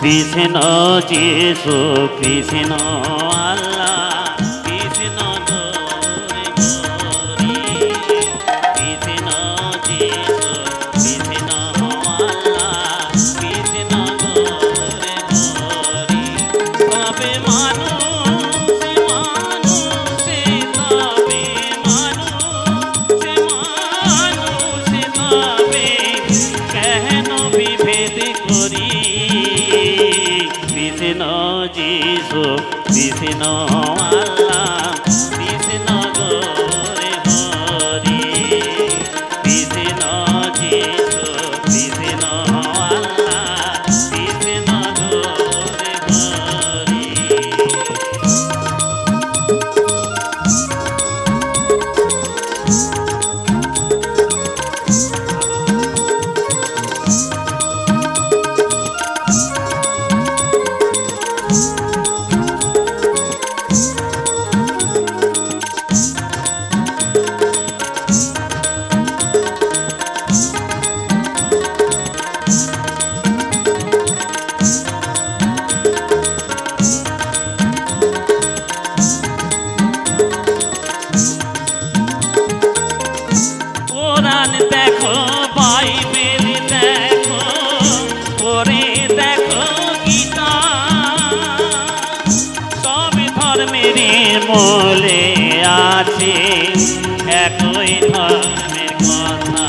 কৃষ্ণ যিশু কৃষ্ণ আল্লাহ কৃষ্ণ গৌরে কৃষ্ণ যিশু কৃষ্ণ আল্লাহ মূলে আছে একই ধর্মের কথা।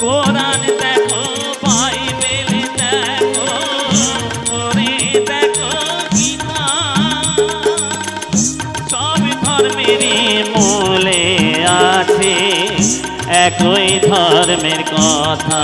কোরআন একই ধর্মের কথা।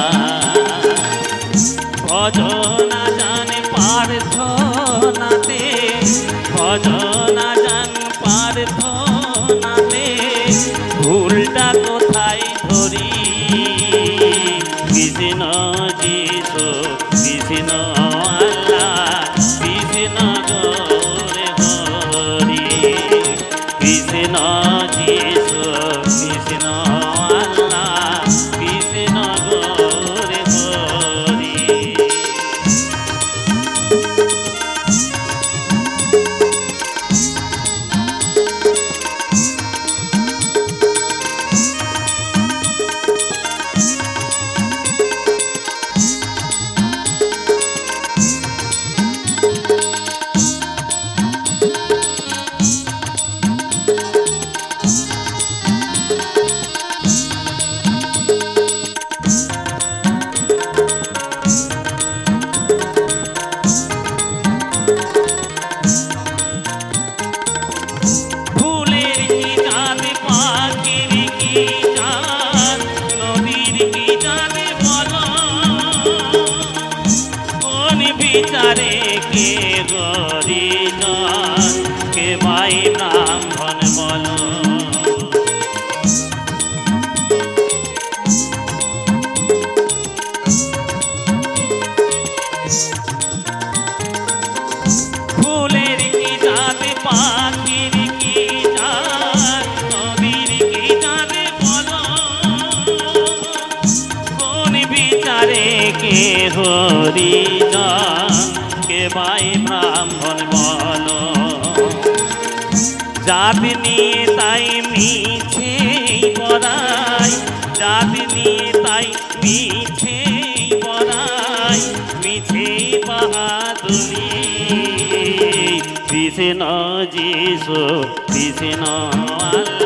কে হরি কে ভাই ব্রাহ্মণ বল? জাত নিয়ে তাই মিছে বড়াই। জাত নিয়ে তাই মিছে বড়াই। মিছে বাহাদুরি। কৃষ্ণ যিশু, কৃষ্ণ আল্লাহ।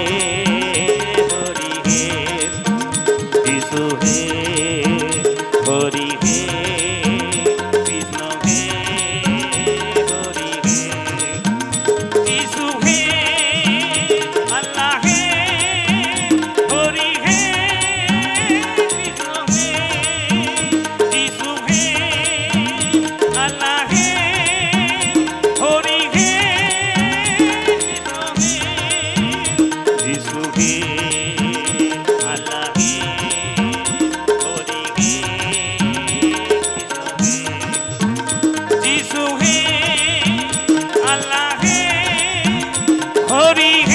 হরি